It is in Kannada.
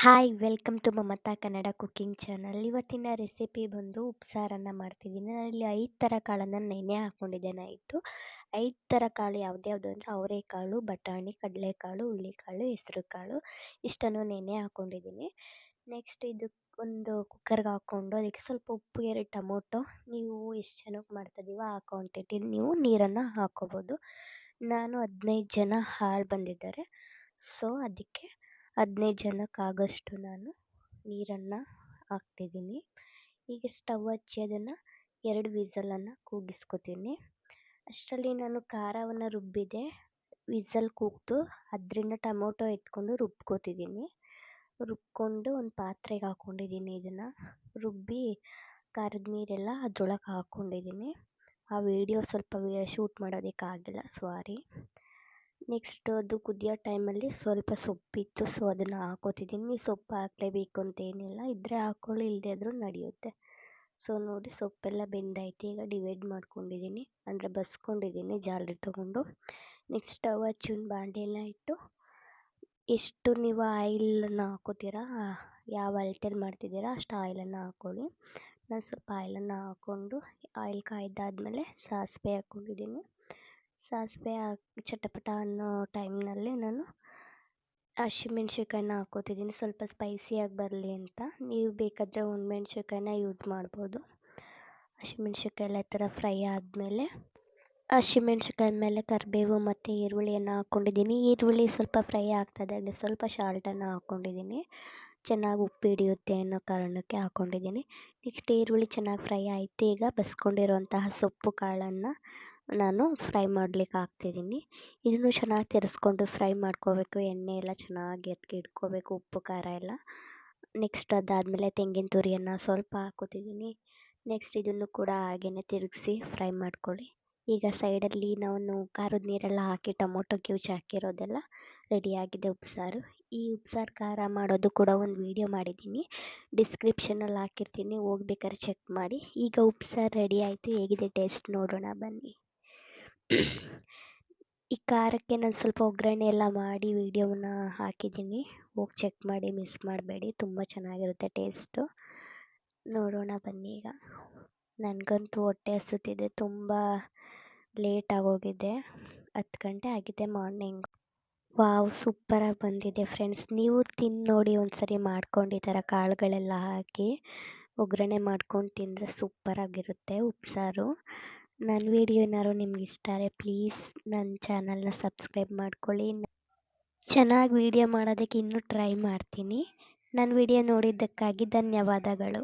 Hi welcome to Mamata Kannada cooking channel ಇವತ್ತಿನ ರೆಸಿಪಿ ಬಂದು ಉಪ್ಸಾರನ್ನು ಮಾಡ್ತಿದ್ದೀನಿ. ನಾನಿಲ್ಲಿ ಐದು ಥರ ಕಾಳನ್ನು ನೆನೆ ಹಾಕ್ಕೊಂಡಿದ್ದೆ ನೈಟು. ಐದು ಥರ ಕಾಳು ಯಾವ್ದ್ಯಾವುದು ಅಂದರೆ ಅವರೆಕಾಳು, ಬಟಾಣಿ, ಕಡಲೆಕಾಳು ಹುಳ್ಳಿಕಾಳು ಹೆಸ್ರು ಕಾಳು ಇಷ್ಟನ್ನು ನೆನೆ ಹಾಕ್ಕೊಂಡಿದ್ದೀನಿ ನೆಕ್ಸ್ಟ್ ಇದು ಒಂದು ಕುಕ್ಕರ್ಗೆ ಹಾಕ್ಕೊಂಡು ಅದಕ್ಕೆ ಸ್ವಲ್ಪ ಉಪ್ಪು, ಎರಡು ಟೊಮೊಟೊ. ನೀವು ಎಷ್ಟು ಜನಕ್ಕೆ ಮಾಡ್ತಿದ್ದೀವೋ ಆ ಕ್ವಾಂಟಿಟಿ ನೀವು ನೀರನ್ನು ಹಾಕ್ಕೋಬೋದು ನಾನು ಹದಿನೈದು ಜನ ಹಾಳು ಬಂದಿದ್ದಾರೆ. ಸೊ ಅದಕ್ಕೆ ಹದಿನೈದು ಜನಕ್ಕೆ ಆಗೋಷ್ಟು ನಾನು ನೀರನ್ನು ಹಾಕ್ತಿದ್ದೀನಿ. ಈಗ ಸ್ಟವ್ ಹಚ್ಚಿ ಅದನ್ನು ಎರಡು ವಿಸಲನ್ನು ಕೂಗಿಸ್ಕೊತೀನಿ. ಅಷ್ಟರಲ್ಲಿ ನಾನು ಖಾರವನ್ನು ರುಬ್ಬಿದೆ. ವಿಸಲ್ ಕೂಗ್ತು ಅದರಿಂದ ಟೊಮೊಟೊ ಎತ್ಕೊಂಡು ರುಬ್ಕೊಳ್ತಿದ್ದೀನಿ ರುಬ್ಕೊಂಡು ಒಂದು ಪಾತ್ರೆಗೆ ಹಾಕ್ಕೊಂಡಿದ್ದೀನಿ ಇದನ್ನು. ರುಬ್ಬಿ ಖಾರದ ನೀರೆಲ್ಲ ಅದ್ರೊಳಗೆ ಹಾಕ್ಕೊಂಡಿದ್ದೀನಿ ಆ ವೀಡಿಯೋ ಸ್ವಲ್ಪ ಶೂಟ್ ಮಾಡೋದಕ್ಕಾಗಿಲ್ಲ ಸಾರಿ ನೆಕ್ಸ್ಟ್ ಅದು ಕುದಿಯೋ ಟೈಮಲ್ಲಿ ಸ್ವಲ್ಪ ಸೊಪ್ಪಿತ್ತು ಸೊ ಅದನ್ನು ಹಾಕೋತಿದ್ದೀನಿ. ಸೊಪ್ಪು ಹಾಕಲೇಬೇಕು ಅಂತ ಏನಿಲ್ಲ ಇದ್ದರೆ ಹಾಕ್ಕೊಳ್ಳಿ ಇಲ್ಲದೇ ಆದರೂ ನಡೆಯುತ್ತೆ. ಸೊ ನೋಡಿ, ಸೊಪ್ಪೆಲ್ಲ ಬೆಂದಾಯ್ತು. ಈಗ ಡಿವೈಡ್ ಮಾಡ್ಕೊಂಡಿದ್ದೀನಿ. ಅಂದರೆ ಬಸ್ಕೊಂಡಿದ್ದೀನಿ, ಜಾಲರಿ ತೊಗೊಂಡು. ನೆಕ್ಸ್ಟ್ ಸ್ಟವ್ ಹಚ್ಚಿ ಬಾಂಡೆನ ಇಟ್ಟು, ಎಷ್ಟು ನೀವು ಆಯಿಲನ್ನು ಹಾಕೋತೀರಾ, ಯಾವ ಅಳತೆಲಿ ಮಾಡ್ತಿದ್ದೀರಾ, ಅಷ್ಟು ಆಯಿಲನ್ನು ಹಾಕ್ಕೊಳ್ಳಿ ನಾನು ಸ್ವಲ್ಪ ಆಯಿಲನ್ನು ಹಾಕ್ಕೊಂಡು ಆಯಿಲ್ ಕಾಯ್ದಾದ್ಮೇಲೆ ಸಾಸಿವೆ ಹಾಕ್ಕೊಂಡಿದ್ದೀನಿ ಸಾಸಿವೆ ಹಾಕಿ, ಚಟಪಟ ಅನ್ನೋ ಟೈಮ್ನಲ್ಲಿ ನಾನು ಹಸಿಮೆಣ್ಸಿನ್ಕಾಯಿನ ಹಾಕ್ಕೋತಿದ್ದೀನಿ ಸ್ವಲ್ಪ ಸ್ಪೈಸಿಯಾಗಿ ಬರಲಿ ಅಂತ. ನೀವು ಬೇಕಾದರೆ ಒಣಮೆಣ್ಸಿನ್ಕಾಯಿನ ಯೂಸ್ ಮಾಡ್ಬೋದು. ಹಸಿಮೆಣ್ಸಿನ್ಕಾಯಿ ಎಲ್ಲ ಈ ಥರ ಫ್ರೈ ಆದಮೇಲೆ ಹಸಿಮೆಣ್ಸಿನ್ಕಾಯಿ ಮೇಲೆ ಕರಿಬೇವು ಮತ್ತು ಈರುಳ್ಳಿಯನ್ನು ಹಾಕ್ಕೊಂಡಿದ್ದೀನಿ ಈರುಳ್ಳಿ ಸ್ವಲ್ಪ ಫ್ರೈ ಆಗ್ತದೆ ಸ್ವಲ್ಪ ಶಾಲ್ಟನ್ನು ಹಾಕ್ಕೊಂಡಿದ್ದೀನಿ ಚೆನ್ನಾಗಿ ಉಪ್ಪು ಹಿಡಿಯುತ್ತೆ ಅನ್ನೋ ಕಾರಣಕ್ಕೆ ಹಾಕ್ಕೊಂಡಿದ್ದೀನಿ ನೆಕ್ಸ್ಟ್ ಈರುಳ್ಳಿ ಚೆನ್ನಾಗಿ ಫ್ರೈ ಆಯಿತು. ಈಗ ಬಸ್ಕೊಂಡಿರುವಂತಹ ಸೊಪ್ಪು ಕಾಳನ್ನು ನಾನು ಫ್ರೈ ಮಾಡ್ಲಿಕ್ಕೆ ಹಾಕ್ತಿದ್ದೀನಿ. ಇದನ್ನು ಚೆನ್ನಾಗಿ ತಿರ್ಸ್ಕೊಂಡು ಫ್ರೈ ಮಾಡ್ಕೋಬೇಕು. ಎಣ್ಣೆ ಎಲ್ಲ ಚೆನ್ನಾಗಿ ಎತ್ತಿ ಇಟ್ಕೋಬೇಕು, ಉಪ್ಪು, ಖಾರ ಎಲ್ಲ. ನೆಕ್ಸ್ಟ್ ಅದಾದಮೇಲೆ ತೆಂಗಿನ ತುರಿಯನ್ನು ಸ್ವಲ್ಪ ಹಾಕೋತಿದ್ದೀನಿ ನೆಕ್ಸ್ಟ್ ಇದನ್ನು ಕೂಡ ಹಾಗೆಯೇ ತಿರುಗಿಸಿ ಫ್ರೈ ಮಾಡ್ಕೊಳ್ಳಿ. ಈಗ ಸೈಡಲ್ಲಿ ನಾನು ಖಾರದ ನೀರೆಲ್ಲ ಹಾಕಿ ಟೊಮೊಟೊ ಕ್ಯೂಚ್ ಹಾಕಿರೋದೆಲ್ಲ ರೆಡಿಯಾಗಿದೆ ಉಪ್ಸಾರು. ಈ ಉಪ್ಸಾರು ಖಾರ ಮಾಡೋದು ಕೂಡ ಒಂದು ವೀಡಿಯೋ ಮಾಡಿದ್ದೀನಿ. ಡಿಸ್ಕ್ರಿಪ್ಷನಲ್ಲಿ ಹಾಕಿರ್ತೀನಿ. ಹೋಗ್ಬೇಕಾದ್ರೆ ಚೆಕ್ ಮಾಡಿ. ಈಗ ಉಪ್ಸಾರು ರೆಡಿ ಆಯಿತು. ಹೇಗಿದೆ ಟೇಸ್ಟ್ ನೋಡೋಣ ಬನ್ನಿ. ಈ ಖಾರಕ್ಕೆ ನಾನು ಸ್ವಲ್ಪ ಒಗ್ಗರಣೆ ಎಲ್ಲ ಮಾಡಿ ವೀಡಿಯೋವನ್ನ ಹಾಕಿದ್ದೀನಿ. ಹೋಗಿ ಚೆಕ್ ಮಾಡಿ ಮಿಸ್ ಮಾಡಬೇಡಿ. ತುಂಬ ಚೆನ್ನಾಗಿರುತ್ತೆ ಟೇಸ್ಟು ನೋಡೋಣ ಬನ್ನಿ ಈಗ. ನನಗಂತೂ ಹೊಟ್ಟೆ ಹಸುತ್ತಿದೆ ತುಂಬ ಲೇಟ್ ಆಗೋಗಿದೆ. ಹತ್ತು ಗಂಟೆ ಆಗಿದೆ ಮಾರ್ನಿಂಗ್ ವಾವ್ ಸೂಪರಾಗಿ ಬಂದಿದೆ ಫ್ರೆಂಡ್ಸ್ ನೀವು ತಿಂದು ನೋಡಿ ಒಂದ್ಸರಿ ಮಾಡ್ಕೊಂಡು ಈ ಥರ ಕಾಳುಗಳೆಲ್ಲ ಹಾಕಿ ಒಗ್ಗರಣೆ ಮಾಡ್ಕೊಂಡು ತಿಂದರೆ ಸೂಪರಾಗಿರುತ್ತೆ ಉಪ್ಸಾರು. ನನ್ನ ವಿಡಿಯೋ ಏನಾದ್ರು ನಿಮ್ಗೆ ಇಷ್ಟ ಆದರೆ ಪ್ಲೀಸ್ ನನ್ನ ಚಾನಲ್ನ ಸಬ್ಸ್ಕ್ರೈಬ್ ಮಾಡ್ಕೊಳ್ಳಿ. ಚೆನ್ನಾಗಿ ವಿಡಿಯೋ ಮಾಡೋದಕ್ಕೆ ಇನ್ನೂ ಟ್ರೈ ಮಾಡ್ತೀನಿ. ನನ್ನ ವಿಡಿಯೋ ನೋಡಿದ್ದಕ್ಕಾಗಿ ಧನ್ಯವಾದಗಳು.